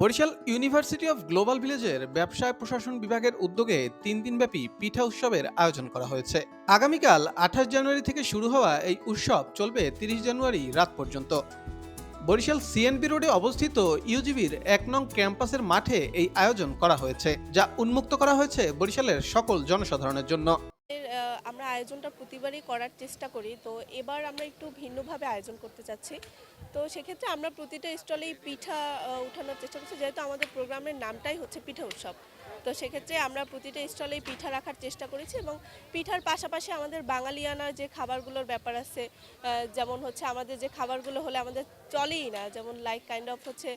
Barishal university of global ভিলেজের ব্যবসায় প্রশাসন বিভাগের উদ্যোগে তিন দিনব্যাপী পিঠা উৎসবের আয়োজন করা হয়েছে। আগামীকাল আঠাশ জানুয়ারি থেকে শুরু হওয়া এই উৎসব চলবে তিরিশ জানুয়ারি রাত পর্যন্ত। বরিশাল সিএনপি রোডে অবস্থিত ইউজিবির এক নং ক্যাম্পাসের মাঠে এই আয়োজন করা হয়েছে, যা উন্মুক্ত করা হয়েছে বরিশালের সকল জনসাধারণের জন্য। আমরা আয়োজনটা প্রতিবারই করার চেষ্টা করি। তো এবার আমরা একটু ভিন্নভাবে আয়োজন করতে চাচ্ছি। তো সেক্ষেত্রে আমরা প্রতিটা স্টলেই পিঠা উঠানোর চেষ্টা করছি। যেহেতু আমাদের প্রোগ্রামের নামটাই হচ্ছে পিঠা উৎসব। তো সেক্ষেত্রে আমরা প্রতিটা স্টলেই পিঠা রাখার চেষ্টা করেছি এবং পিঠার পাশাপাশি আমাদের বাঙালিয়ানার যে খাবারগুলোর ব্যাপার আছে যেমন হচ্ছে আমাদের যে খাবারগুলো হলে আমাদের চলেই না। যেমন লাইক কাইন্ড অফ হচ্ছে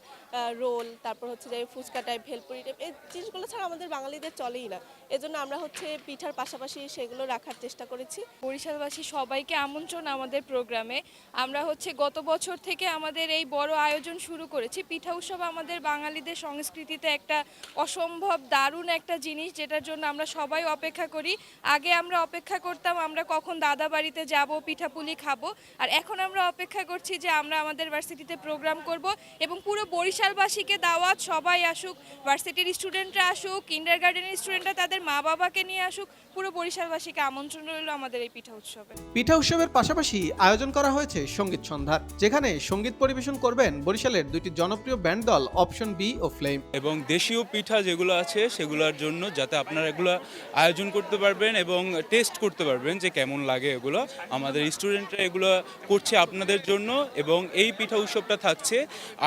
রোল, তারপর হচ্ছে যে ফুচকা টাইপ ভেলপুরি টাইপ এই জিনিসগুলো ছাড়া আমাদের বাঙালিদের চলেই না। এজন্য আমরা হচ্ছে পিঠার পাশাপাশি সেগুলো রাখার চেষ্টা করেছি। বরিশালবাসী সবাইকে আমন্ত্রণ আমাদের প্রোগ্রামে। আমরা হচ্ছে গত বছর থেকে আমাদের এই বড় আয়োজন শুরু করেছি। পিঠা উৎসব আমাদের বাঙালিদের সংস্কৃতিতে একটা অসম্ভব দারুণ একটা জিনিস, যেটার জন্য আমরা সবাই অপেক্ষা করি। আগে আমরা অপেক্ষা করতাম আমরা কখন দাদা বাড়িতে যাব, পিঠাপুলি খাব। আর এখন আমরা অপেক্ষা করছি যে আমরা আমাদের ভার্সিটিতে প্রোগ্রাম করব এবং পুরো বরিশালবাসীকে দাওয়াত সবাই আসুক, ভার্সিটির স্টুডেন্টরা আসুক কিন্ডার গার্ডেনের স্টুডেন্টরা তাদের মা বাবাকে নিয়ে আসুক, পুরো বরিশালবাসীকে আমন্ত্রণ রইল আমাদের এই পিঠা উৎসবে। পিঠা উৎসবের পাশাপাশি আয়োজন করা হয়েছে সংগীত সন্ধ্যার যেখানে সংগীত পরিবেশন করবেন বরিশালের দুইটি জনপ্রিয় ব্যান্ড দল অপশন বি ও ফ্লেম। এবং দেশীয় পিঠা যেগুলো আছে সেগুলোর জন্য যাতে আপনারা এগুলো আয়োজন করতে পারবেন এবং টেস্ট করতে পারবেন যে কেমন লাগে এগুলো। আমাদের স্টুডেন্টরা এগুলো করছে আপনাদের জন্য এবং এই পিঠা উৎসবটা থাকছে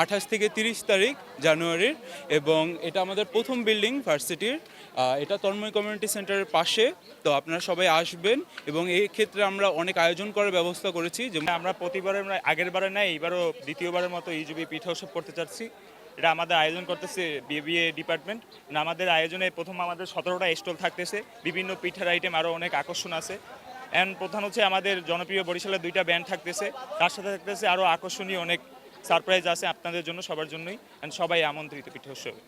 আঠাশ থেকে তিরিশ তারিখ জানুয়ারির এবং এটা আমাদের প্রথম বিল্ডিং ভার্সিটির এটা তন্ময় কমিউনিটি সেন্টারের পাশে। তো আপনারা সবাই আসবেন এবং এই ক্ষেত্রে আমরা অনেক আয়োজন করার ব্যবস্থা করেছি। যেমন আমরা প্রতিবারের আগের বারে না এইবারও দ্বিতীয়বারের মতো ইউজিবি পিঠা উৎসব করতে চাচ্ছি। এটা আমাদের আয়োজন করতেছে বিবিএ ডিপার্টমেন্ট আমাদের আয়োজনে প্রথম আমাদের সতেরোটা স্টল থাকতেছে। বিভিন্ন পিঠার আইটেম আরও অনেক আকর্ষণ আছে। অ্যান্ড প্রধান হচ্ছে আমাদের জনপ্রিয় বরিশালের দুইটা ব্যান্ড থাকতেছে। তার সাথে থাকতেছে আরও আকর্ষণীয় অনেক সারপ্রাইজ আছে আপনাদের জন্য, সবার জন্যই। অ্যান্ড সবাই আমন্ত্রিত পিঠা উৎসবে